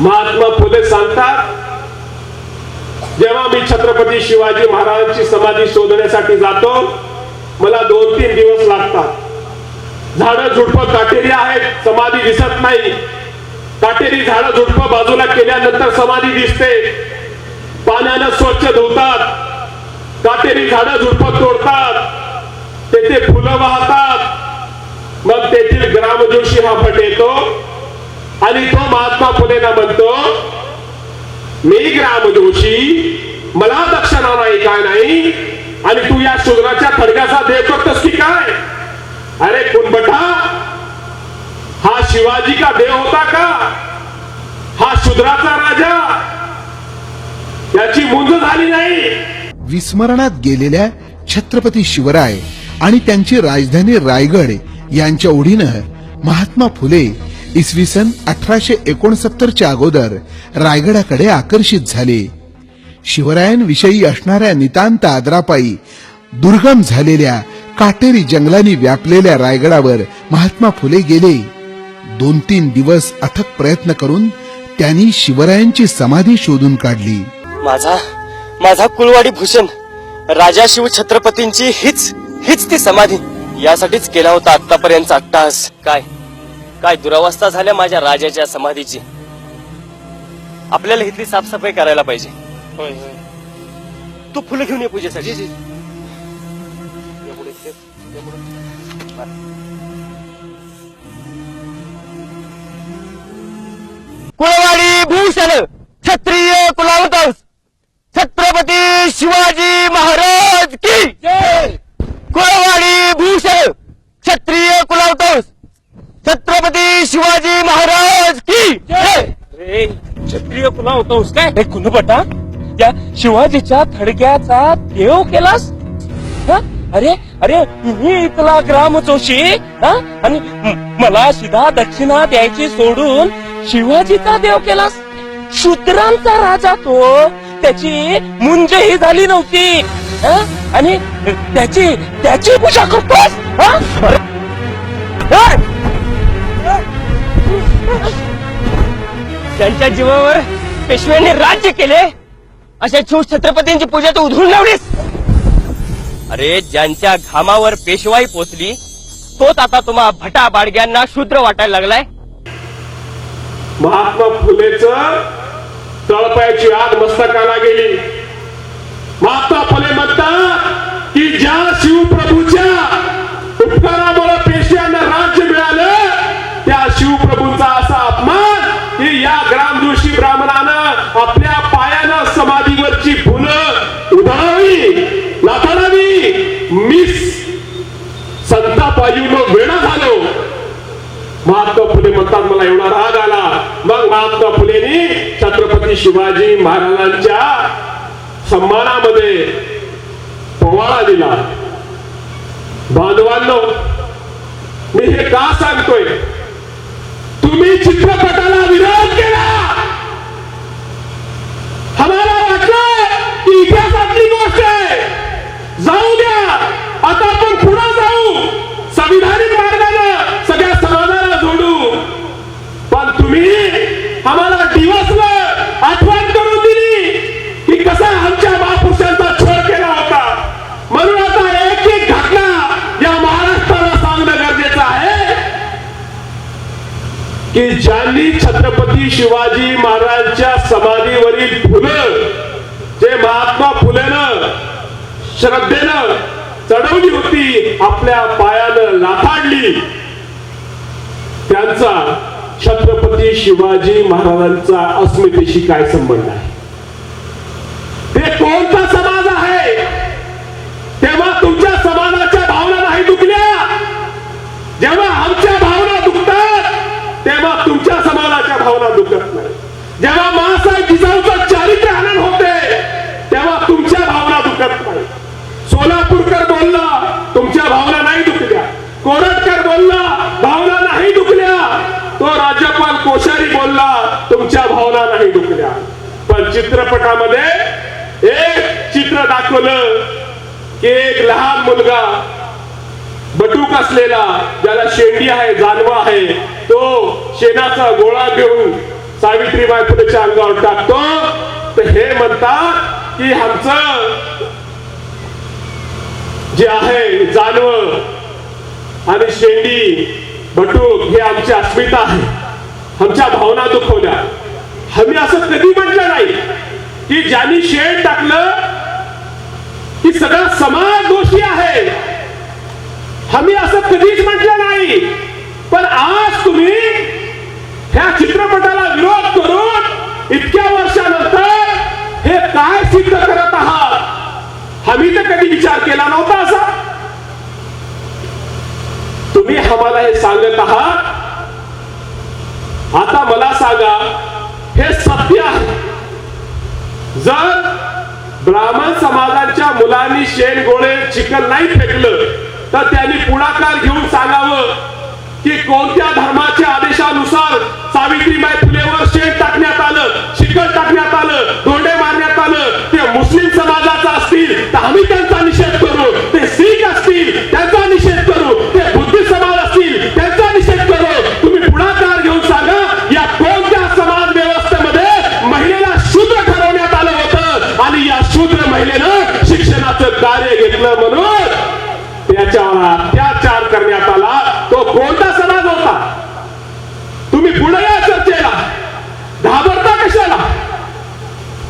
महात्मा फुले सांगतात जेव्हा मी छत्रपती शिवाजी महाराजांची समाधी शोधण्यासाठी जातो मला दोन तीन दिवस लागतात. झाडं झुडप काटेरी आहेत समाधी दिसत नाही. काटेरी झाड झुडप बाजूला केल्यानंतर समाधी दिसते. पाण्यानं स्वच्छ धुतात. काटेरी झाडं झुडप तोडतात. तेथे फुलं वाहतात. मग तेथील ग्रामजोशी हा पट येतो. आणि तो महात्मा फुलेना म्हणतो मी ग्राम जोशी मला दक्षिणा नाही काय नाही आणि तू या शूद्राच्या थडग्याचा देव करतोस की काय? अरे कुणबटा हा शिवाजी का देव होता का? हा शूद्राचा राजा? याची मुंज झाली नाही. विस्मरणात गेलेल्या छत्रपती शिवराय आणि त्यांची राजधानी रायगड यांच्या ओढीनं महात्मा फुले इसवी सन अठराशे एकोणसत्तरच्या अगोदर रायगडाकडे आकर्षित झाले. शिवरायांविषयी असणाऱ्या नितांत आदरापायी दुर्गम झालेल्या काटेरी जंगलांनी व्यापलेल्या रायगडावर महात्मा फुले गेले. दोन तीन दिवस अथक प्रयत्न करून त्यांनी शिवरायांची समाधी शोधून काढली. माझा माझा कुलवाडी भूषण राजा शिव छत्रपतींची हीच हीच ती समाधी यासाठीच केला होता आतापर्यंत अट्टास काय? काय दुरावस्था झाल्या माझ्या राजाच्या समाधीची? आपल्याला इथली साफसफाई करायला पाहिजे. होय होय. तू फुलं घेऊन ये पूजेसाठी. कुळवाडी भूषण क्षत्रिय कुलावतंस छत्रपती शिवाजी महाराज की कुळवाडी भूषण क्षत्रिय कुलावतंस छत्रपती शिवाजी महाराज की रे क्षत्रिय होतोस काय? रे त्या शिवाजीच्या थडक्याचा देव केलास? अरे अरे मी इथला ग्राम जोशी आणि मला सिधा दक्षिणा द्यायची सोडून शिवाजीचा देव केलास? शूद्रांचा राजा तो त्याची मुंजही झाली नव्हती हा? आणि त्याची त्याची पूजा करतोस हा? त्यांच्या जीवावर पेशव्यांनी राज्य केले? अशा शिव छत्रपतींची पूजा तू उधळून लावलीस? अरे ज्यांच्या घामावर पेशवाई पोचली तोच आता तुम्हा भटा बाडग्यांना शूद्र वाटायला लागलाय. महात्मा फुलेच तळपायाची आग मस्तकाला गेली. महात्मा फुले म्हणतात म्हणतात एवढा राग आला. मग महात्मा फुलेनी छत्रपती शिवाजी महाराजांच्या सन्मानामध्ये पोवाळा दिला. बांधवांनो मी हे का सांगतोय? तुम्ही चित्रपटाला की ज्यांनी छत्रपती शिवाजी महाराजांच्या समाधीवरील फुलं जे महात्मा फुलेनं श्रद्धेनं चढवली होती आपल्या पायानं लाथाडली त्यांचा छत्रपती शिवाजी महाराजांचा अस्मितेशी काय संबंध आहे? समाजाच्या भावना नाही. जेव्हा मासाहेब जिजाऊचं चारित्र्य हनन होते तेव्हा तुमच्या भावना दुखत नाही. सोलापूरकर बोलला तुमच्या भावना नाही दुखल्या. कोरटकर बोलला भावना नाही दुखल्या. तो राज्यपाल कोश्यारी बोलला तुमच्या भावना नाही दुखल्या. पण चित्रपटामध्ये एक चित्र दाखवलं की एक लहान मुलगा बटूक असलेला ज्याला शेंडी आहे जानवा आहे तो शेणाचा गोळा घेऊन सावित्रीबाई फुलेच्या अंगावर टाकतो. तर हे म्हणतात की आमचं जे आहे जानव आणि शेंडी बटूक हे आमची अस्मिता आहे. आमच्या भावना दुखवल्या. आम्ही असं कधी म्हटलं नाही की ज्यांनी शेण टाकलं की सगळा समाज दोषी आहे. आम्ही असं कधीच म्हटलं नाही. पण आज तुम्ही ह्या चित्रपटाला विरोध करून इतक्या वर्षानंतर हे काय सिद्ध करत आहात? आम्ही तर कधी विचार केला नव्हता असा. तुम्ही आम्हाला हे सांगत आहात? आता मला सांगा हे सत्य आहे. जर ब्राह्मण समाजाच्या मुलांनी शेण गोळे चिकन नाही फेकलं तर त्यांनी पुढाकार घेऊन सांगावं. आम्ही त्यांचा निषेध करू. ते सिख असतील त्यांचा निषेध करू. ते बुद्धी समाज असतील त्यांचा निषेध करू. तुम्ही पुढाकार घेऊन सांगा या कोणत्या समाज व्यवस्थेमध्ये महिलेला शूद्र ठरवण्यात आलं होतं? आणि या शूद्र महिलेनं शिक्षणाचं कार्य घेतलं म्हणून त्याच्या